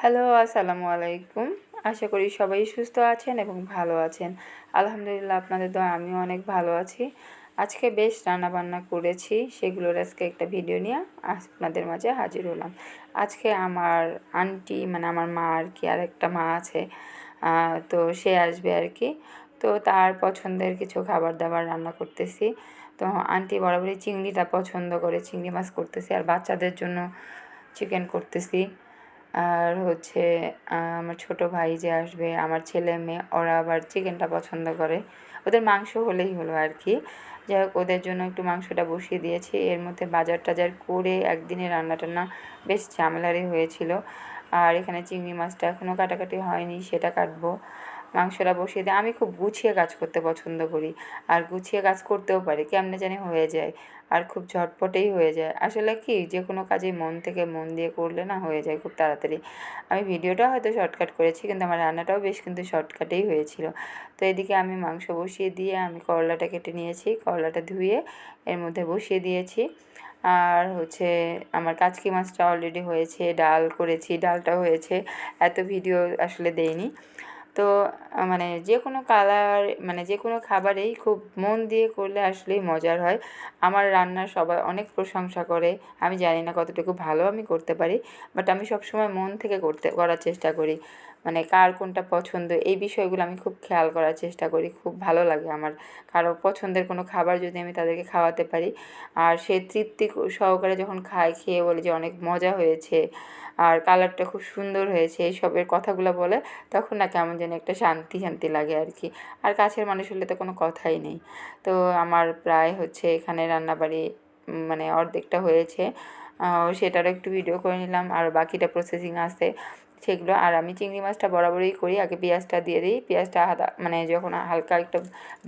Hello, আসসালামু আলাইকুম। আশা করি সবাই সুস্থ আছেন এবং ভালো আছেন। আলহামদুলিল্লাহ, আপনাদের দোয়া, আমিও অনেক ভালো আছি। আজকে বেশ রান্না বান্না করেছি, সেগুলোর আজকে একটা ভিডিও নিয়ে আপনাদের মাঝে হাজির হলাম। আজকে আমার আন্টি মানে আমার মা আর কি আর একটা মা আছে তো সে আসবে আর কি। তো তার পছন্দের কিছু খাবার দাবার রান্না করতেছি। তো আন্টি বরাবরই চিংড়িটা পছন্দ করে, চিংড়ি মাছ করতেছি আর বাচ্চাদের জন্য চিকেন করতেছি। আর হচ্ছে আমার ছোট ভাই যে আসবে, আমার ছেলে মেয়ে, ওরা আবার চিকেনটা পছন্দ করে। ওদের মাংস হলেই হলো আর কি। যাই হোক, ওদের জন্য একটু মাংসটা বসিয়ে দিয়েছি। এর মধ্যে বাজার টাজার করে একদিনে রান্না টান্না বেশ ঝামেলারই হয়েছিল। আর এখানে চিংড়ি মাছটা এখনও কাটাকাটি হয়নি, সেটা কাটবো। মাংসটা বসিয়ে দিয়ে আমি খুব গুছিয়ে কাজ করতে পছন্দ করি। আর গুছিয়ে কাজ করতেও পারি, কেমনে জানি হয়ে যায়। আর খুব ঝটপটেই হয়ে যায়। আসলে কি যে কোনো কাজেই মন থেকে মন দিয়ে করলে না হয়ে যায় খুব তাড়াতাড়ি। আমি ভিডিওটা হয়তো শর্টকাট করেছি, কিন্তু আমার রান্নাটাও বেশ কিন্তু শর্টকাটেই হয়েছিল। তো এদিকে আমি মাংস বসিয়ে দিয়ে আমি করলাটা কেটে নিয়েছি, করলাটা ধুয়ে এর মধ্যে বসিয়ে দিয়েছি। আর হচ্ছে আমার কাচকি মাছটা অলরেডি হয়েছে, ডাল করেছি, ডালটাও হয়েছে, এত ভিডিও আসলে দেইনি। তো মানে যে কোনো কালার মানে যে কোনো খাবারেই খুব মন দিয়ে করলে আসলেই মজার হয়। আমার রান্নার সবাই অনেক প্রশংসা করে। আমি জানি না কতটুকু ভালো আমি করতে পারি বাট আমি সবসময় মন থেকে করতে, করার চেষ্টা করি। মানে কার কোনটা পছন্দ, এই বিষয়গুলো আমি খুব খেয়াল করার চেষ্টা করি। খুব ভালো লাগে আমার। কারও পছন্দের কোনো খাবার যদি আমি তাদেরকে খাওয়াতে পারি। আর সে তৃপ্তি সহকারে যখন খায়, খেয়ে বলে যে অনেক মজা হয়েছে, আর কালারটা খুব সুন্দর হয়েছে, এইসবের কথাগুলো বলে, তখন না কেমন যেন একটা শান্তি শান্তি লাগে আর কি আর কাছের মানুষ হলে তো কোনো কথাই নেই। তো আমার প্রায় হচ্ছে এখানে রান্নাবাড়ি মানে অর্ধেকটা হয়েছে। সেটারও একটু ভিডিও করে নিলাম। আর বাকিটা প্রসেসিং আছে। সেগুলো আর আমি চিংড়ি মাছটা বরাবরই করি। আগে পেঁয়াজটা দিয়ে দিই। পেঁয়াজটা মানে যখন হালকা একটু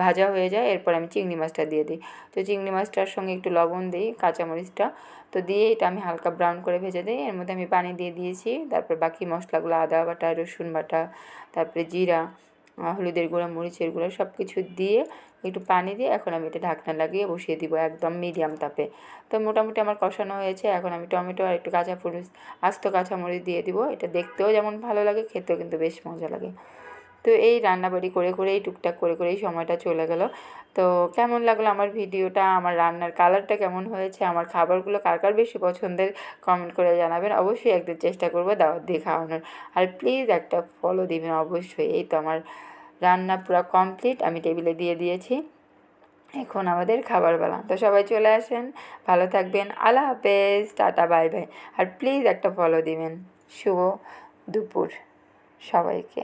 ভাজা হয়ে যায়, এরপর আমি চিংড়ি মাছটা দিয়ে দিই। তো চিংড়ি মাছটার সঙ্গে একটু লবণ দিই, কাঁচামরিচটা। তো দিয়ে এটা আমি হালকা ব্রাউন করে ভেজে দিই। এর মধ্যে আমি পানি দিয়ে দিয়েছি। তারপর বাকি মশলাগুলো আদা বাটা, রসুন বাটা, তারপরে জিরা হলুদের গুঁড়া, মরিচের গুঁড়া সব কিছু দিয়ে একটু পানি দিয়ে এখন আমি এটা ঢাকনা লাগিয়ে বসিয়ে দিব একদম মিডিয়াম তাপে। তো মোটামুটি আমার কষানো হয়েছে, এখন আমি টমেটো আর একটু কাঁচা ফুল, আস্ত কাঁচামরিচ দিয়ে দিব। এটা দেখতেও যেমন ভালো লাগে, খেতেও কিন্তু বেশ মজা লাগে। তো এই রান্নাবাড়ি করে করেই, টুকটাক করে করেই সময়টা চলে গেল। তো কেমন লাগল আমার ভিডিওটা? আমার রান্নার কালারটা কেমন হয়েছে? আমার খাবারগুলো কার কার বেশি পছন্দের? কমেন্ট করে জানাবেন। অবশ্যই একদিন চেষ্টা করব দাওয়াত দিয়ে খাওয়ানোর। আর প্লিজ একটা ফলো দিবেন অবশ্যই। এই তো আমার রান্না পুরো কমপ্লিট আমি টেবিলে দিয়ে দিয়েছি। এখন আমাদের খাবার বেলা। তো সবাই চলে আসেন। ভালো থাকবেন। আল্লাহ হাফেজ। টাটা বাই বাই আর প্লিজ একটা ফলো দিবেন। শুভ দুপুর সবাইকে।